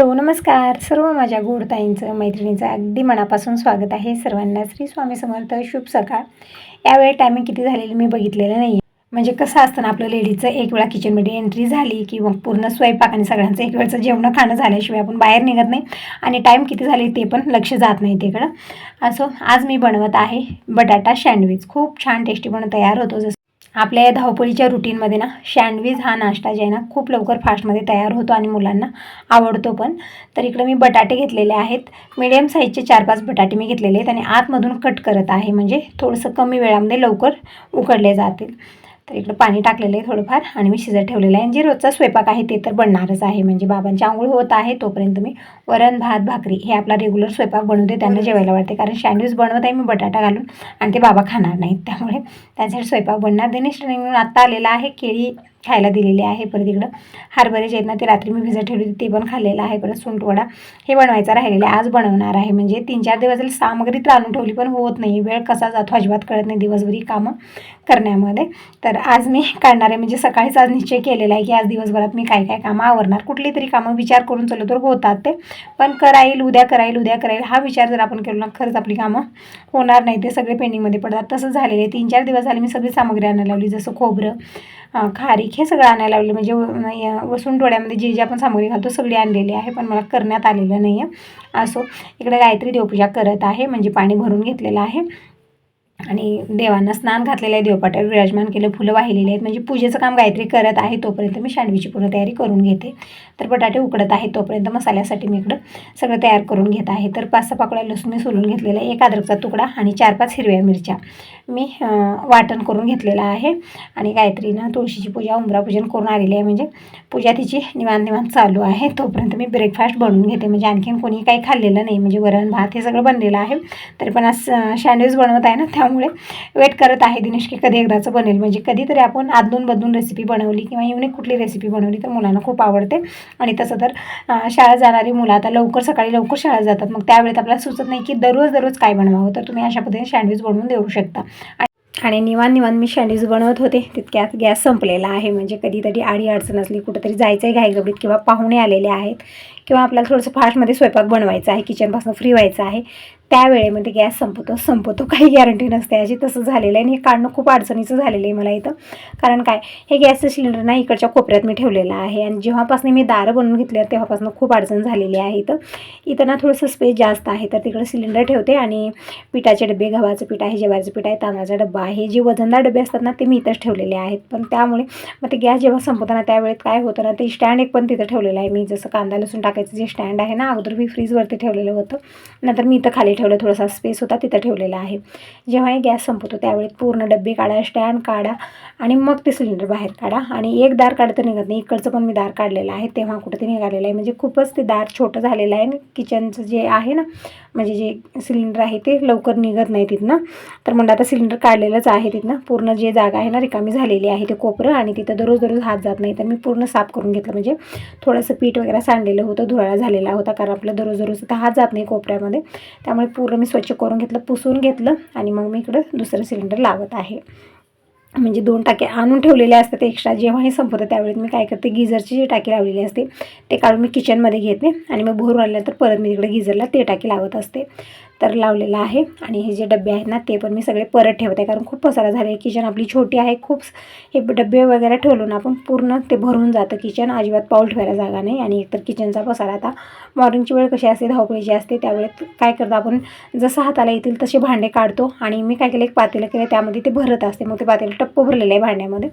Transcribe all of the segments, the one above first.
Hello नमस्कार. सर्व माझ्या गोडताईंचं मैत्रिणीचं अगदी मनापासून स्वागत आहे. सर्वांना श्री स्वामी समर्थ शुभ सकाळ. यावेळी टायमिंग किती झालेली मी बघितलेलं नाही म्हणजे कसं असतं ना आपलं लेडीजचं एक वेळा किचनमध्ये एंट्री झाली की मग पूर्ण स्वयंपाक आणि सगळ्यांचं एक वेळचं जेवणं खाणं झाल्याशिवाय आपण बाहेर निघत नाही. आणि टाईम किती झाले ते पण लक्ष जात नाही तिकडं. असो आज मी बनवत आहे बटाटा सँडविच खूप छान टेस्टी बनवून तयार होतो. जसं आपल्या या धावपळीच्या रुटीनमध्ये ना सँडविच हा नाश्ता जे आहे ना खूप लवकर फास्टमध्ये तयार होतो आणि मुलांना आवडतो पण. तर इकडं मी बटाटे घेतलेले आहेत. मिडियम साईजचे चार पाच बटाटे मी घेतलेले आहेत आणि आतमधून कट करत आहे. म्हणजे थोडंसं कमी वेळामध्ये लवकर उकडले जातील. तर इकडं पाणी टाकलेलं आहे थोडंफार आणि मी शिजत ठेवलेलं आहे. आणि जे रोजचा स्वयंपाक आहे ते तर बनणारच आहे. म्हणजे बाबांची आंघोळ होत आहे तोपर्यंत मी वरण भात भाकरी हे आपला रेग्युलर स्वयंपाक बनवते त्यांना जेवायला वाटते कारण सँडविच बनवत आहे मी बटाटा घालून आणि ते बाबा खाणार नाहीत. त्यामुळे त्यांच्यासाठी स्वयंपाक बनणार. दिनेश ट्रेनिंग आत्ता आलेला आहे केळी खायला दिलेले आहे परत इकडं. हरभरे जे आहेत ना ते रात्री मी भिजत ठेवली ते पण खाल्लेलं आहे. परत सुंटवडा हे बनवायचं राहिलेले आहे आज बनवणार आहे. म्हणजे तीन चार दिवस सामग्री तर आणून ठेवली पण होत नाही. वेळ कसा जातो अजिबात कळत नाही दिवसभरी कामं करण्यामध्ये. तर आज मी काढणार आहे म्हणजे सकाळीच आज निश्चय केलेला आहे की आज दिवसभरात मी काय काय कामं आवरणार. कुठली तरी कामं विचार करून चाललो तर होतात ते. पण कराईल उद्या कराईल उद्या कराईल हा विचार जर आपण केलो ना खरंच आपली कामं होणार नाही. ते सगळे पेंडिंगमध्ये पडतात. तसंच झालेलं आहे. तीन चार दिवस झाले मी सगळी सामग्री आणायला लावली जसं खोबरं खारी खारीक हे सगळं आणायला लावले. म्हणजे वसून डोळ्यामध्ये जे जे आपण सामग्री घालतो सगळी आणलेली आहे पण मला करण्यात आलेलं नाही आहे असो इकडे गायत्री देवपूजा करत आहे म्हणजे पाणी भरून घेतलेलं आहे. आणि देवांना स्नान घातलेलं आहे देवपाट्यावर विराजमान केलं फुलं वाहिलेली आहेत. म्हणजे पूजेचं काम गायत्री करत आहे तोपर्यंत मी शांडवीची पूर्ण तयारी करून घेते. तर बटाटे उकडत आहे तोपर्यंत मसाल्यासाठी मी इकडं सगळं तयार करून घेत आहे. तर पाच सहा पाकळ्या लसूण मी सोलून घेतलेला आहे एक अद्रकचा तुकडा आणि चार पाच हिरव्या मिरच्या मी वाटण करून घेतलेलं आहे. आणि गायत्रीनं तुळशीची पूजा उमरापूजन करून आलेली आहे. म्हणजे पूजा तिची निवांत निवांत चालू आहे. तोपर्यंत मी ब्रेकफास्ट बनवून घेते. म्हणजे आणखीन कोणी काही खाल्लेलं नाही. म्हणजे वरण भात हे सगळं बनलेलं आहे. तरी पण आज सँडविच बनवत आहे ना त्या त्यामुळे वेट करत आहे दिनेश की कधी एकदाचं बनेल. म्हणजे कधीतरी आपण आदलून बदलून रेसिपी बनवली किंवा युनिक कुठली रेसिपी बनवली तर मुलांना खूप आवडते. आणि तसं तर शाळा जाणारी मुलं आता लवकर सकाळी लवकर शाळा जातात. मग त्यावेळेत आपल्याला सुचत नाही की दररोज दररोज काय बनवावं. तर तुम्ही अशा पद्धतीने सँडविच बनवून देऊ शकता. आणि निवान निवान मी सँडविच बनवत होते. तितक्यात गॅस संपलेला आहे. म्हणजे कधीतरी आडी अडचण असली कुठंतरी जायचं आहे घाईगडीत किंवा पाहुणे आलेले आहेत. किंवा आपल्याला थोडंसं फास्टमध्ये स्वयंपाक बनवायचा आहे किचनपासून फ्री व्हायचं आहे त्यावेळेमध्ये गॅस संपतो संपतो काही गॅरंटी नसते. याची तसं झालेलं आहे आणि हे काढणं खूप अडचणीचं झालेलं आहे मला इथं. कारण काय हे गॅसचं सिलेंडर ना इकडच्या कोपऱ्यात मी ठेवलेलं आहे आणि जेव्हापासून मी दारं बनवून घेतले तेव्हापासून खूप अडचण झालेली आहे इथं. इथं ना थोडंसं स्पेस जास्त आहे तर तिकडं सिलेंडर ठेवते आणि पिठाचे डबे गव्हाचं पीठ आहे जेवायचं पीठ आहे तांदळाचा डब्बा आहे जे वजनदार डबे असतात ना ते मी इथंच ठेवलेले आहेत. पण त्यामुळे मग ते गॅस जेव्हा संपतं ना त्यावेळेत काय होतं ना ते स्टँड एक पण तिथं ठेवलेलं आहे. मी जसं कांदा लसूण टाकायचं जे स्टँड आहे ना अगोदर मी फ्रीजवरती ठेवलेलं होतं. नंतर मी इथं खाली ठेवलं थोडासा स्पेस होता तिथं ठेवलेला आहे. जेव्हा हे गॅस संपतो त्यावेळी पूर्ण डब्बे काढा स्टँड काढा आणि मग ते सिलेंडर बाहेर काढा. आणि एक दार काढतं निघत नाही इकडचं पण मी दार काढलेलं आहे. तेव्हा कुठं ते निघालेलं आहे. म्हणजे खूपच ते दार छोटं झालेलं आहे. किचनचं जे आहे ना म्हणजे जे सिलेंडर आहे ते लवकर निघत नाही तिथनं. तर म्हणलं आता सिलेंडर काढलेलंच आहे तिथनं. पूर्ण जे जागा आहे ना रिकामी झालेली आहे ते कोपरं आणि तिथं दररोज दररोज हात जात नाही. तर मी पूर्ण साफ करून घेतलं. म्हणजे थोडंसं पीठ वगैरे सांडलेलं होतं धुराळा झालेला होता कारण आपलं दररोज दररोज तर हात जात नाही कोपऱ्यामध्ये. त्यामुळे पूर्ण मी स्वच्छ करून घेतलं पुसून घेतलं आणि मग मी इकडं दुसरं सिलेंडर लावत आहे. म्हणजे दोन टाके आणून ठेवलेले असतात एक्स्ट्रा जेव्हा हे संपतं त्यावेळेस मी काय करते गिझरची जी टाकी लावलेली असते ते काढून मी किचनमध्ये घेते आणि मग भोर आल्यानंतर परत मी तिकडे गिझरला ते टाकी लावत असते. तर लावलेलं आहे. आणि हे जे डबे आहेत ना ते पण मी सगळे परत ठेवते. कारण खूप पसारा झाले किचन आपली छोटी आहे. खूप हे डबे वगैरे ठेवून आपण पूर्ण ते भरून जातं किचन. अजिबात पाऊल ठेवायला जागा नाही. आणि एकतर किचनचा पसारा आता मॉर्निंगची वेळ कशी असते? धावपळीची असते त्यावेळेत काय करतो आपण? जसं हाताला येतील तसे भांडे काढतो. आणि मी काय केलं? एक पातेलं केलं. त्यामध्ये ते भरत असते. मग ते पातेलं टप्प भरलेलं आहे भांड्यामध्ये.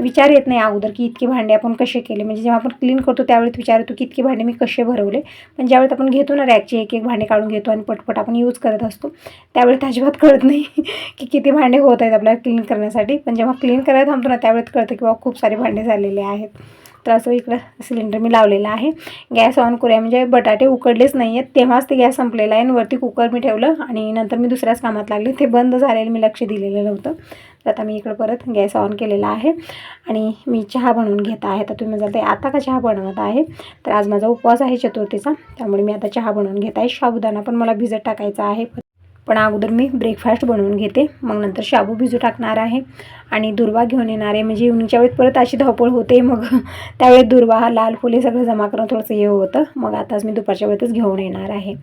विचार येत नाही अगोदर की इतके भांडे आपण कसे केले? म्हणजे जेव्हा आपण क्लीन करतो त्यावेळेस विचार येतो की इतके भांडे मी कसे भरवले? पण ज्यावेळेस आपण घेतो ना रॅकचे एक एक भांडे काढून घेतो आणि पटपट आपण यूज करत असतो. त्यावेळेत अजिबात कळत नाही की किती भांडे होत आहेत आपल्याला क्लीन करण्यासाठी. पण जेव्हा क्लीन करायला थांबतो ना त्यावेळेस कळतं की बाबा खूप सारे भांडे झालेले आहेत. तर असं इकडं सिलेंडर मी लावलेला आहे. गॅस ऑन करूया म्हणजे बटाटे उकडलेच नाही आहेत तेव्हाच ते गॅस संपलेला आहे आणि वरती कुकर मी ठेवलं आणि नंतर मी दुसऱ्याच कामात लागले. ते बंद झालेलं मी लक्ष दिलेलं नव्हतं. तर आता मी इकडं परत गॅस ऑन केलेला आहे आणि मी चहा बनवून घेत आहे. तर तुम्ही म्हणता आता का चहा बनवत आहे? तर आज माझा उपवास आहे चतुर्थीचा. त्यामुळे मी आता चहा बनवून घेत आहे. साबुदाणा पण मला भिजत टाकायचा आहे. पण अगोदर मी ब्रेकफास्ट बनवून घेते. मग नंतर शाबू भिजू टाकणार आहे. आणि दुर्वा घेऊन येणार आहे. म्हणजे इव्हनिंगच्या वेळेत परत अशी धावपळ होते. मग त्यावेळेस दुर्वा लाल फुले सगळं जमा करून थोडंसं हे होतं. मग आताच मी दुपारच्या वेळेतच घेऊन येणार आहे.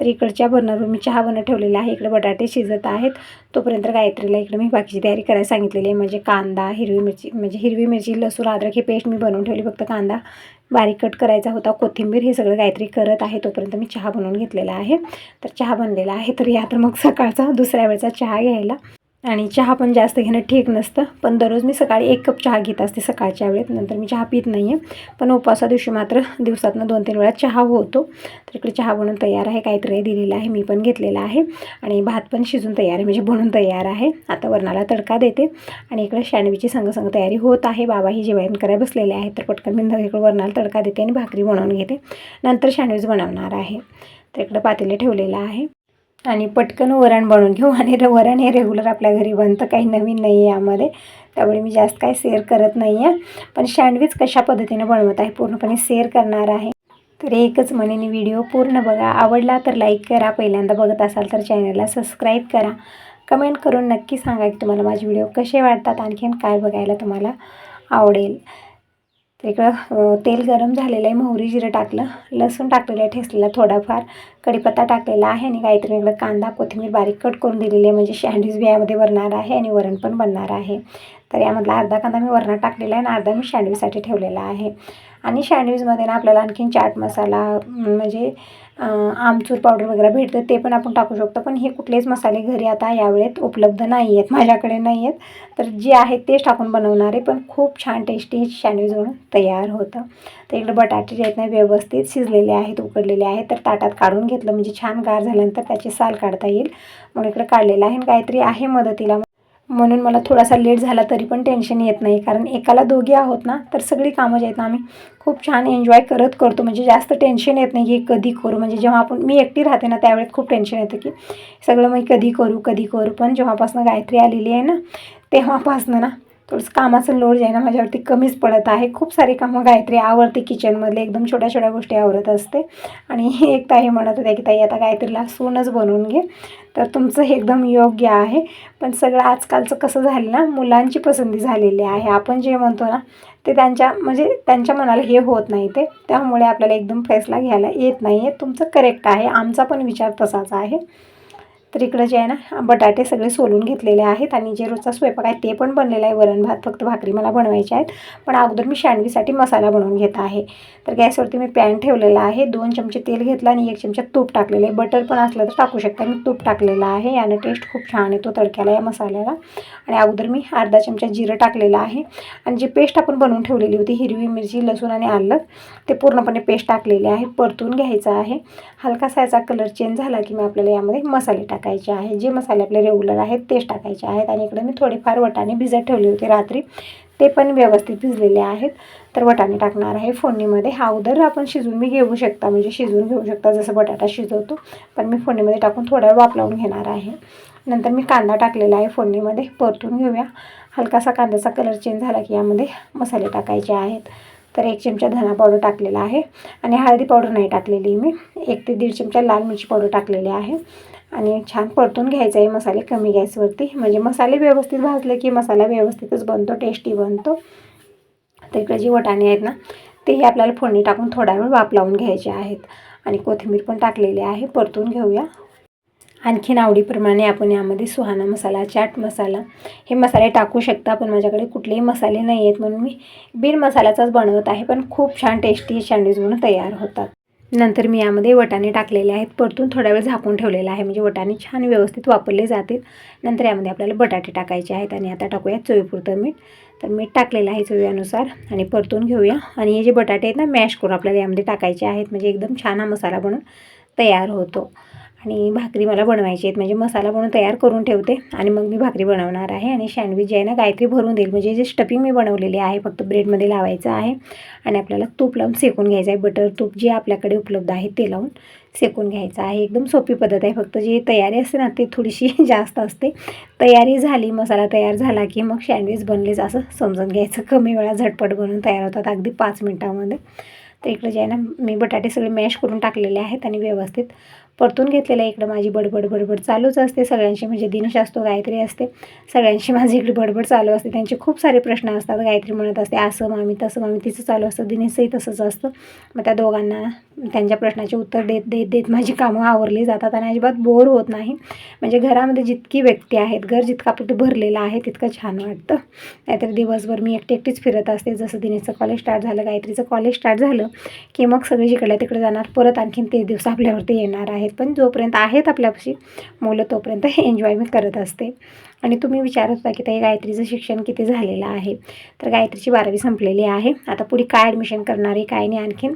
तर इकडच्या बर्नरवर मी चहा बनत ठेवलेला आहे. इकडे बटाटे शिजत आहेत. तोपर्यंत गायत्रीला इकडे मी बाकीची तयारी करायला सांगितलेली आहे. म्हणजे कांदा हिरवी मिरची म्हणजे हिरवी मिरची लसूण अद्रक ही पेस्ट मी बनवून ठेवली. फक्त कांदा बारीक कट करायचा होता. कोथिंबीर हे सगळं काहीतरी करत आहे. तोपर्यंत मी चहा बनवून घेतलेला आहे. तर चहा बनलेला आहे. तर या तर मग सकाळचा दुसऱ्या वेळचा चहा घ्यायला. आणि चहा पण जास्त घेणं ठीक नसतं. पण दररोज मी सकाळी एक कप चहा घेत असते सकाळच्या वेळेत. नंतर मी चहा पित नाही आहे पण उपवासा दिवशी मात्र दिवसातनं दोन तीन वेळा चहा होतो. तर इकडे चहा बनवून तयार आहे. काहीतरी दिलेला आहे. मी पण घेतलेला आहे. आणि भात पण शिजून तयार आहे. म्हणजे बनून तयार आहे. आता वरणाला तडका देते. आणि इकडे शॅण्डविचची संगसंग तयारी होत आहे. बाबाही जेवण करायला बसलेले आहेत. तर पटकन मी इकडे वरणाला तडका देते आणि भाकरी बनवून घेते. नंतर सँडविच बनवणार आहे. तर इकडं पातेले ठेवलेलं आहे. आणि पटकन वरण बनवून घेऊ. आणि वरण हे रेग्युलर आपल्या घरी बनतं. काही नवीन नाही आहे यामध्ये. त्यामुळे मी जास्त काही शेअर करत नाही आहे. पण सँडविच कशा पद्धतीने बनवत आहे? पूर्णपणे शेअर करणार आहे. तर एकच म्हणेन व्हिडिओ पूर्ण बघा. आवडला तर लाईक करा. पहिल्यांदा बघत असाल तर चॅनलला सबस्क्राईब करा. कमेंट करून नक्की सांगा की तुम्हाला माझे व्हिडिओ कसे वाटतात? आणखीन काय बघायला तुम्हाला आवडेल? इकडं तेल गरम झालेलं आहे मोहरी जिरं टाकलं लसूण टाकलेलं आहे ठेसलेला थोडाफार कढीपत्ता टाकलेला आहे आणि काहीतरी इकडं कांदा कोथिंबीर बारीक कट करून दिलेली आहे म्हणजे सँडविच बी यामध्ये बनणार आहे आणि वरण पण बनणार आहे. तर यामधला अर्धा कांदा मी वरणात टाकलेला आहे आणि अर्धा मी सँडविचसाठी ठेवलेला आहे. आणि सँडविचमध्ये ना आपल्याला आणखीन चाट मसाला म्हणजे आमचूर पावडर वगैरे भेटतं ते पण आपण टाकू शकतो. पण हे कुठलेच मसाले घरी आता यावेळेत उपलब्ध नाही आहेत माझ्याकडे नाही आहेत तर जे आहेत तेच टाकून बनवणार आहे पण खूप छान टेस्टी हे सँडविच बनवून तयार होतं. तर इकडे बटाटे जे आहेत ना व्यवस्थित शिजलेले आहेत उकडलेले आहेत. तर ताटात काढून घेतलं म्हणजे छान गार झाल्यानंतर त्याची साल काढता येईल. म्हणून इकडे काढलेलं आहे आणि काहीतरी आहे मदतीला म्हणून मला थोडासा लेट झाला तरी पण टेन्शन येत नाही. कारण एकाला दोघी आहोत ना तर सगळी कामं जे आहेत ना आम्ही खूप छान एन्जॉय करत करतो. म्हणजे जास्त टेन्शन येत नाही की कधी करू. म्हणजे जेव्हा आपण मी एकटी राहते ना त्यावेळेस खूप टेन्शन येतं की सगळं मी कधी करू कधी करू. पण जेव्हापासून गायत्री आलेली आहे ना तेव्हापासनं ना थोडंसं कामाचं लोड जे आहे ना माझ्यावरती कमीच पडत आहे. खूप सारी कामं गायत्री आवडते किचनमधले एकदम छोट्या छोट्या गोष्टी आवडत असते. आणि एक ताई म्हणत होत्या की ताई आता गायत्रीला सूनच बनवून घे. तर तुमचं हे एकदम योग्य आहे. पण सगळं आजकालचं कसं झालं ना मुलांची पसंती झालेली आहे. आपण जे म्हणतो ना ते त्यांच्या म्हणजे त्यांच्या मनाला हे होत नाही ते. त्यामुळे आपल्याला एकदम फैसला घ्यायला येत नाही आहे तुमचं करेक्ट आहे. आमचा पण विचार तसाच आहे. तर इकडं जे आहे ना बटाटे सगळे सोलून घेतलेले आहेत आणि जे रोजचा स्वयंपाक आहे ते पण बनलेलं आहे. वरण भात फक्त भाकरी मला बनवायचे आहेत. पण अगोदर मी सँडविचसाठी मसाला बनवून घेत आहे. तर गॅसवरती मी पॅन ठेवलेला आहे. दोन चमचे तेल घेतलं आणि एक चमचा तूप टाकलेलं आहे. बटर पण असलं तर टाकू शकता. मी तूप टाकलेलं आहे. यानं टेस्ट खूप छान येतो तडक्याला या मसाल्याला. आणि अगोदर मी अर्धा चमचा जिरं टाकलेलं आहे. आणि जी पेस्ट आपण बनवून ठेवलेली होती हिरवी मिरची लसूण आणि आलं ते पूर्णपणे पेस्ट टाकलेले आहे. परतून घ्यायचं आहे. हलकासा याचा कलर चेंज झाला की मग आपल्याला यामध्ये मसाले टाकायचे आहे. जे मसाले आपले रेग्युलर आहेत तेच टाकायचे आहेत. आणि इकडे मी थोडेफार वटाणे भिजत ठेवले होते रात्री. ते पण व्यवस्थित भिजलेले आहेत. तर वटाणे टाकणार आहे फोडणीमध्ये. हा उदर आपण शिजवून मी घेऊ शकता. म्हणजे शिजवून घेऊ शकता जसं बटाटा शिजवतो. पण मी फोडणीमध्ये टाकून थोडा वेळ वाफ लावून घेणार आहे. नंतर मी कांदा टाकलेला आहे फोडणीमध्ये. परतून घेऊया. हलकासा कांद्याचा कलर चेंज झाला की यामध्ये मसाले टाकायचे आहेत. तर एक चमचा धना पावडर टाकलेला आहे. आणि हळदी पावडर नाही टाकलेली मी. एक ते दीड चमचा लाल मिरची पावडर टाकलेली आहे. आणि छान परतून घ्यायचं आहे मसाले कमी गॅसवरती. म्हणजे मसाले व्यवस्थित भाजले की मसाला व्यवस्थितच बनतो टेस्टी बनतो. तर इकडे जे वटाणे आहेत ना तेही आपल्याला फोडणी टाकून थोडा वेळ वाफ लावून घ्यायचे आहेत. आणि कोथिंबीर पण टाकलेली आहे परतून घेऊया. आणखीन आवडीप्रमाणे आपण यामध्ये सुहाना मसाला चाट मसाला हे मसाले टाकू शकता पण माझ्याकडे कुठलेही मसाले नाही आहेत म्हणून मी बिन मसाल्याचाच बनवत आहे पण खूप छान टेस्टी सँडविच म्हणून तयार होतात. नंतर मी यामध्ये वटाणे टाकलेले आहेत. परतून थोडा वेळ झाकून ठेवलेला आहे. म्हणजे वटाणे छान व्यवस्थित वापरले जातील. नंतर यामध्ये आपल्याला बटाटे टाकायचे आहेत आणि आता टाकूया चवीपुरतं मीठ. तर मीठ टाकलेलं आहे चवीनुसार आणि परतून घेऊया. आणि हे जे बटाटे आहेत ना मॅश करून आपल्याला यामध्ये टाकायचे आहेत. म्हणजे एकदम छान हा मसाला बनून तयार होतो. आणि भाकरी मला बनवायची आहेत. म्हणजे मसाला बनवून तयार करून ठेवते आणि मग मी भाकरी बनवणार आहे. आणि सँडविच जे आहे ना गायत्री भरून देईल. म्हणजे जे स्टफिंग मी बनवलेली आहे फक्त ब्रेडमध्ये लावायचं आहे. आणि आपल्याला तूप लावून सेकून घ्यायचं आहे. बटर तूप जे आपल्याकडे उपलब्ध आहे ते लावून सेकून घ्यायचं आहे. एकदम सोपी पद्धत आहे. फक्त जी तयारी असते ना ती थोडीशी जास्त असते. तयारी झाली मसाला तयार झाला की मग सँडविच बनलेच असं समजून घ्यायचं. कमी वेळा झटपट बनवून तयार होतात. अगदी पाच मिनटामध्ये. तर इकडे जे आहे ना मी बटाटे सगळे मॅश करून टाकलेले आहेत आणि व्यवस्थित परतून घेतलेलं आहे इकडं माझी बडबड बडबड चालूच असते. सगळ्यांशी म्हणजे दिनेश असतो गायत्री असते. सगळ्यांशी माझी इकडे बडबड चालू असते. त्यांचे खूप सारे प्रश्न असतात. गायत्री म्हणत असते असं मामी तसं मामी तिचं चालू असतं. दिनेशही तसंच असतं. मग त्या दोघांना त्यांच्या प्रश्नाचे उत्तर देत देत देत माझी कामं आवरली जातात आणि अजिबात बोर होत नाही. म्हणजे घरामध्ये जितकी व्यक्ती आहेत घर जितकं आपलं भरलेलं आहे तितकं छान वाटतं. नाहीतर दिवसभर मी एकटी एकटीच फिरत असते. जसं दिनेशचं कॉलेज स्टार्ट झालं गायत्रीचं कॉलेज स्टार्ट झालं की मग सगळे जिकडल्या तिकडे जाणार परत आणखीन ते दिवस आपल्यावरती येणार आहे. आहेत पण जोपर्यंत आहेत आपल्यापाशी मुलं तोपर्यंत एन्जॉय मी करत असते. आणि तुम्ही विचारत होता की ताई गायत्रीचं शिक्षण किती झालेलं आहे? तर गायत्रीची बारावी संपलेली आहे. आता पुढे काय ॲडमिशन करणार आहे काय नाही आणखीन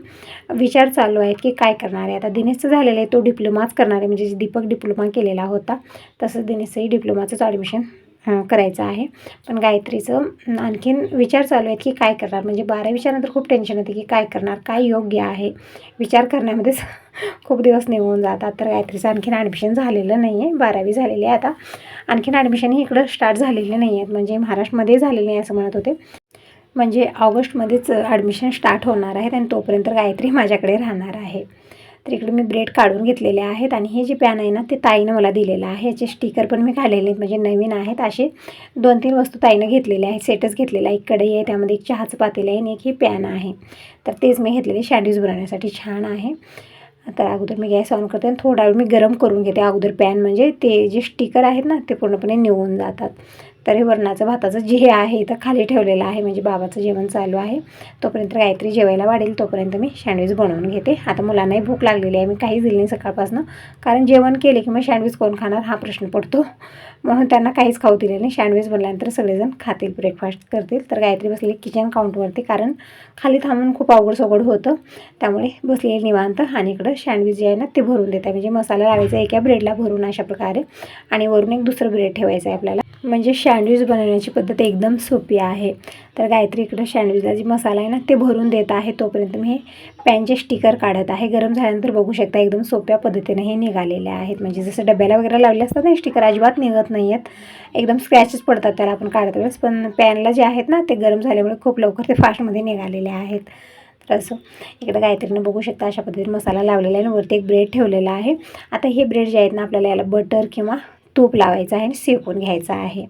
विचार चालू आहेत की काय करणार आहे. आता दिनेशचं झालेलं आहे तो डिप्लोमाच करणार आहे. म्हणजे दीपक डिप्लोमा केलेला होता तसंच दिनेशचंही डिप्लोमाचंच ॲडमिशन करायचं आहे. पण गायत्रीचं आणखीन विचार चालू आहेत की काय करणार? म्हणजे बारावीच्यानंतर खूप टेन्शन येते की काय करणार? काय योग्य आहे? विचार करण्यामध्येच खूप दिवस निघून जातात. तर गायत्रीचं आणखीन ॲडमिशन झालेलं नाही आहे बारावी झालेली आहे आता. आणखीन ॲडमिशनही इकडं स्टार्ट झालेले नाही आहेत म्हणजे महाराष्ट्रामध्ये झालेले नाही असं म्हणत होते. म्हणजे ऑगस्टमध्येच ॲडमिशन स्टार्ट होणार आहेत आणि तोपर्यंत गायत्री माझ्याकडे राहणार आहे. तर इकडे मी ब्रेड काढून घेतलेले आहेत आणि हे जे पॅन आहे ना ते ताईनं मला दिलेलं आहे. याचे स्टिकर पण मी काढलेले आहेत म्हणजे नवीन आहेत. असे दोन तीन वस्तू ताईनं घेतलेल्या आहेत सेटच घेतलेला आहे. एक कढई आहे त्यामध्ये एक चहाचं पातेलं आहे आणि एक हे पॅन आहे. तर तेच मी घेतलेले सँडविच बनवण्यासाठी छान आहे. तर अगोदर मी गॅस ऑन करते आणि थोडा वेळ मी गरम करून घेते अगोदर पॅन. म्हणजे ते जे स्टिकर आहेत ना ते पूर्णपणे निघून जातात. तर हे वरणाचं भाताचं जे आहे इथं खाली ठेवलेलं आहे. म्हणजे बाबाचं जेवण चालू आहे. तोपर्यंत गायत्री जेवायला वाढेल. तोपर्यंत मी सँडविच बनवून घेते. आता मुलांनाही भूक लागलेली आहे. मी काहीच दिली नाही सकाळपासून. कारण जेवण केले की मग सँडविच कोण खाणार? हा प्रश्न पडतो. म्हणून त्यांना काहीच खाऊ दिले नाही. सँडविच बनल्यानंतर सगळेजण खातील ब्रेकफास्ट करतील. तर गायत्री बसलेली किचन काउंटवरती कारण खाली थांबून खूप अवघड सोगड होतं. त्यामुळे बसलेली निवांत आणि इकडं सँडविच जे आहे ना ते भरून देते. म्हणजे मसाला लावायचा एका ब्रेडला भरून अशा प्रकारे. आणि वरून एक दुसरं ब्रेड ठेवायचं आहे आपल्याला. म्हणजे सँडविच बनवण्याची पद्धत एकदम सोपी आहे. तर गायत्री इकडं सँडविचला जी मसाला आहे ना ते भरून देत आहे. तोपर्यंत मी हे पॅनचे स्टिकर काढत आहे. गरम झाल्यानंतर बघू शकता एकदम सोप्या पद्धतीने हे निघालेले आहेत. म्हणजे जसं डब्याला वगैरे लावले असतात ना स्टिकर अजिबात निघत नाही आहेत एकदम स्क्रॅचेस पडतात त्याला आपण काढत वेळेस. पण पॅनला जे आहेत ना ते गरम झाल्यामुळे खूप लवकर ते फास्टमध्ये निघालेले आहेत. असं. इकडं गायत्रीनं बघू शकता अशा पद्धतीने मसाला लावलेला आहे आणि वरती एक ब्रेड ठेवलेला आहे. आता हे ब्रेड जे आहेत ना आपल्याला याला बटर किंवा तूप लावायचं आहे आणि शेकून घ्यायचं आहे.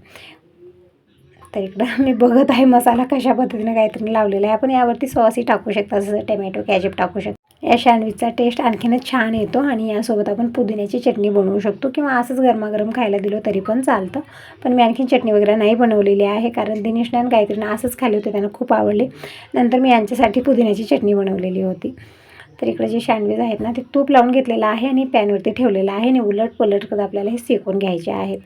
तर इकडं मी बघत आहे मसाला कशा पद्धतीनं काहीतरी लावलेला आहे. आपण यावरती सॉसही टाकू शकता जसं टमॅटो कॅजिप टाकू शकतो. या सँडविचचा टेस्ट आणखीनच छान येतो आणि यासोबत आपण पुदिन्याची चटणी बनवू शकतो किंवा असंच गरमागरम खायला दिलं तरी पण चालतं. पण मी आणखीन चटणी वगैरे नाही बनवलेली आहे कारण दिनेश आणि गायत्रीनं असंच खाल्ले होते त्यांना खूप आवडले. नंतर मी यांच्यासाठी पुदिन्याची चटणी बनवलेली होती. तर इकडे जे सँडविच आहेत ना ते तूप लावून घेतलेलं आहे आणि पॅनवरती ठेवलेलं आहे आणि उलट पलट करत आपल्याला हे सेकून घ्यायचे आहेत.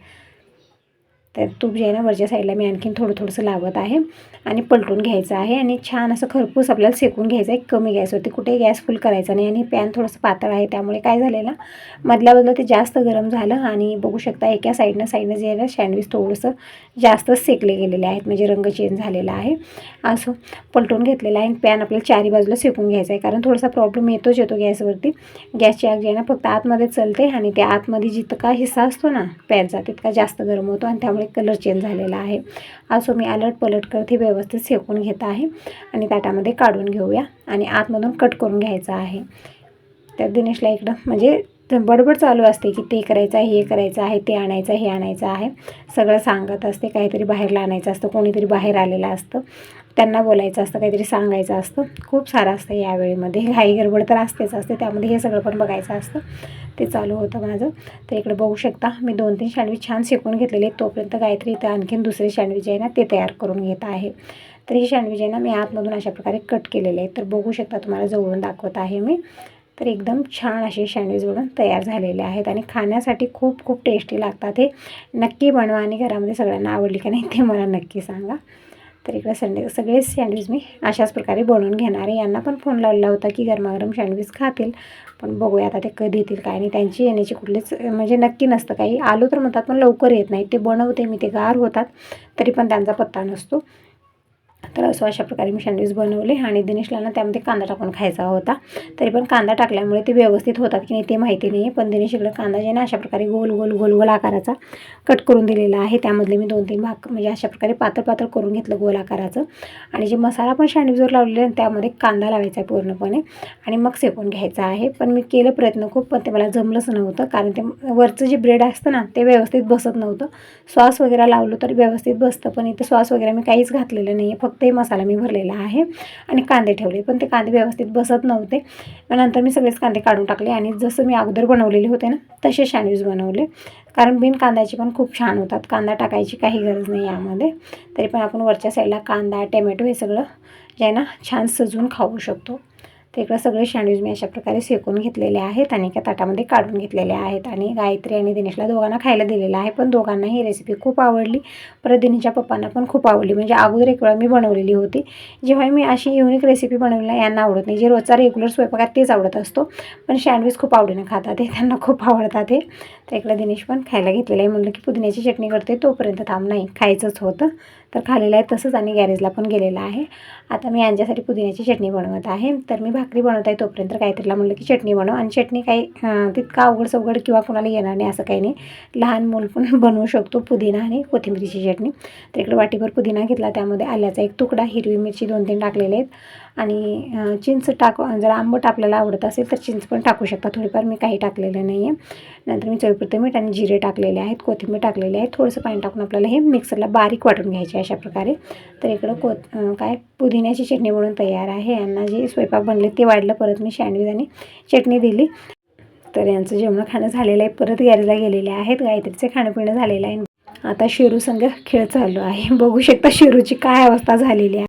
तर तूप जे आहे ना वरच्या साईडला मी आणखीन थोडं थोडंसं लावत आहे आणि पलटून घ्यायचं आहे. आणि छान असं खरपूस आपल्याला सेकून घ्यायचं आहे. कमी गॅसवरती कुठेही गॅस फुल करायचा नाही आणि पॅन थोडंसं पातळ आहे. त्यामुळे काय झालेलं मधल्या बदला ते जास्त गरम झालं आणि बघू शकता एका साईडनं साईडनं जे आहे ना सँडविच थोडंसं जास्तच सेकले गेलेले आहेत. म्हणजे रंग चेंज झालेला आहे. असं पलटून घेतलेलं आहे आणि पॅन आपल्याला चारी बाजूला सेकून घ्यायचं आहे. कारण थोडासा प्रॉब्लेम येतोच येतो गॅसवरती. गॅसची आग जी आहे ना फक्त आतमध्ये चलते आणि त्या आतमध्ये जितका हिस्सा असतो ना पॅनचा तितका जास्त गरम होतो आणि त्यामुळे कलर चेंज झालेला आहे. असं मी अलट पलट करते व्यवस्थित शेकून घेत आहे. आणि ताटामध्ये काढून घेऊया. आणि आतमधून कट करून घ्यायचं आहे. तर दिनेशला इकडं म्हणजे बडबड चालू असते की ते करायचं आहे हे करायचं आहे ते आणायचं हे आणायचं आहे. सगळं सांगत असते काहीतरी बाहेरला आणायचं असतं कोणीतरी बाहेर आलेलं असतं. त्यांना बोलायचं असतं काहीतरी सांगायचं असतं. खूप सारं असतं यावेळीमध्ये. घाई गडबड तर असतेच असते त्यामध्ये हे सगळं पण बघायचं असतं. ते चालू होतं माझं. तर इकडे बघू शकता मी दोन तीन सँडविच छान शेकून घेतलेले तोपर्यंत गायत्री इथं आणखीन दुसरे सँडविच आहे ना ते तयार करून घेत आहे. तर हे सँडविच आहे ना मी आतमधून अशा प्रकारे कट केलेले आहे तर बघू शकता तुम्हाला जवळून दाखवत आहे मी. तर एकदम छान असे सँडविच बनवून तयार झालेले आहेत आणि खाण्यासाठी खूप खूप टेस्टी लागतात हे. नक्की बनवा आणि घरामध्ये सगळ्यांना आवडली का नाही ते मला नक्की सांगा. तर इकडे संडे सगळेच सँडविच मी अशाच प्रकारे बनवून घेणार आहे. यांना पण फोन लावला होता की गरमागरम सँडविच खातील पण बघूया आता ते कधी येतील काय नाही. त्यांची येण्याची कुठलीच म्हणजे नक्की नसतं. काही आलो तर म्हणतात पण लवकर येत नाही ते बनवते मी ते गार होतात तरी पण त्यांचा पत्ता नसतो. तर असं अशा प्रकारे मी सँडविच बनवले आणि दिनेशला ना त्यामध्ये कांदा टाकून खायचा होता. तरी पण कांदा टाकल्यामुळे ते व्यवस्थित होतात की नाही ते माहिती नाही आहे पण दिनेश इकडं कांदा जे ना अशा प्रकारे गोल गोल गोल गोल आकाराचा कट करून दिलेला आहे. त्यामधले मी दोन तीन भाग म्हणजे अशा प्रकारे पातळ पातळ करून घेतलं गोल आकाराचं. आणि जे मसाला पण सँडविचवर लावलेला आहे त्यामध्ये कांदा लावायचा आहे पूर्णपणे आणि मग सेकून घ्यायचा आहे. पण मी केलं प्रयत्न खूप पण ते मला जमलंच नव्हतं. कारण ते वरचं जे ब्रेड असतं ना ते व्यवस्थित बसत नव्हतं. सॉस वगैरे लावलं तर व्यवस्थित बसतं पण इथे सॉस वगैरे मी काहीच घातलेलं नाही आहे फक्त हे मसाला मी भरलेला आहे. आणि कांदे ठेवले पण ते कांदे व्यवस्थित बसत नव्हते. मग नंतर मी सगळेच कांदे काढून टाकले आणि जसं मी अगोदर बनवलेले होते ना तसे सँडविच बनवले. कारण बिन कांद्याचे पण खूप छान होतात. कांदा टाकायची काही गरज नाही यामध्ये. तरी पण आपण वरच्या साईडला कांदा टॅमॅटो हे सगळं जे ना छान सजवून खाऊ शकतो. तर इकडं सगळे सँडविच मी अशा प्रकारे सेकून घेतलेले आहेत आणि एका ताटामध्ये काढून घेतलेले आहेत. आणि गायत्री आणि दिनेशला दोघांना खायला दिलेलं आहे पण दोघांना ही रेसिपी खूप आवडली. परत दिनेशच्या पप्पांना पण खूप आवडली. म्हणजे अगोदर एक वेळा मी बनवलेली होती. जेव्हा मी अशी युनिक रेसिपी बनवली यांना आवडत नाही. जे रोजचा रेग्युलर स्वयंपाकात तेच आवडत असतो. पण सँडविच खूप आवडीनं खातात हे त्यांना खूप आवडतात हे तर इकडं दिनेश पण खायला घेतलेलं आहे. म्हणलं की पुदिन्याची चटणी करते तोपर्यंत थांब. नाही खायचंच होतं. तर खाल्लेलं आहे तसंच आणि गॅरेजला पण गेलेलं आहे. आता मी यांच्यासाठी पुदिन्याची चटणी बनवत आहे. तर मी भाकरी बनवत आहे तोपर्यंत काहीतरीला म्हणलं की चटणी बनव. आणि चटणी काही तितका अवघड सवघड किंवा कोणाला येणार नाही असं काही नाही. लहान मूल पण बनवू शकतो पुदिना आणि कोथिंबीरीची चटणी. तर इकडे वाटीभर पुदिना घेतला. त्यामध्ये आल्याचा एक तुकडा हिरवी मिरची दोन तीन टाकलेले आहेत. आणि चिंच टाक जर आंबट आपल्याला आवडत असेल तर चिंच पण टाकू शकता. थोडीफार मी काही टाकलेलं नाही आहे नंतर मी चवीपुरतं मीठ आणि जिरे टाकलेले आहेत. कोथिंबीर टाकलेली आहे. थोडंसं पाणी टाकून आपल्याला हे मिक्सरला बारीक वाटून घ्यायचे अशा प्रकारे. तर इकडं कोत काय? पुदिन्याची चटणी म्हणून तयार आहे. यांना जे स्वयंपाक बनले ते वाढलं. परत मी सँडविच आणि चटणी दिली. तर यांचं जेवण खाणं झालेलं आहे. परत गॅरेला गेलेले आहेत. गायत्रीचे खाणं पिणं झालेलं आहे. आता शेरू संघ खेळ चालू आहे. बघू शकता शेरूची काय अवस्था झालेली आहे.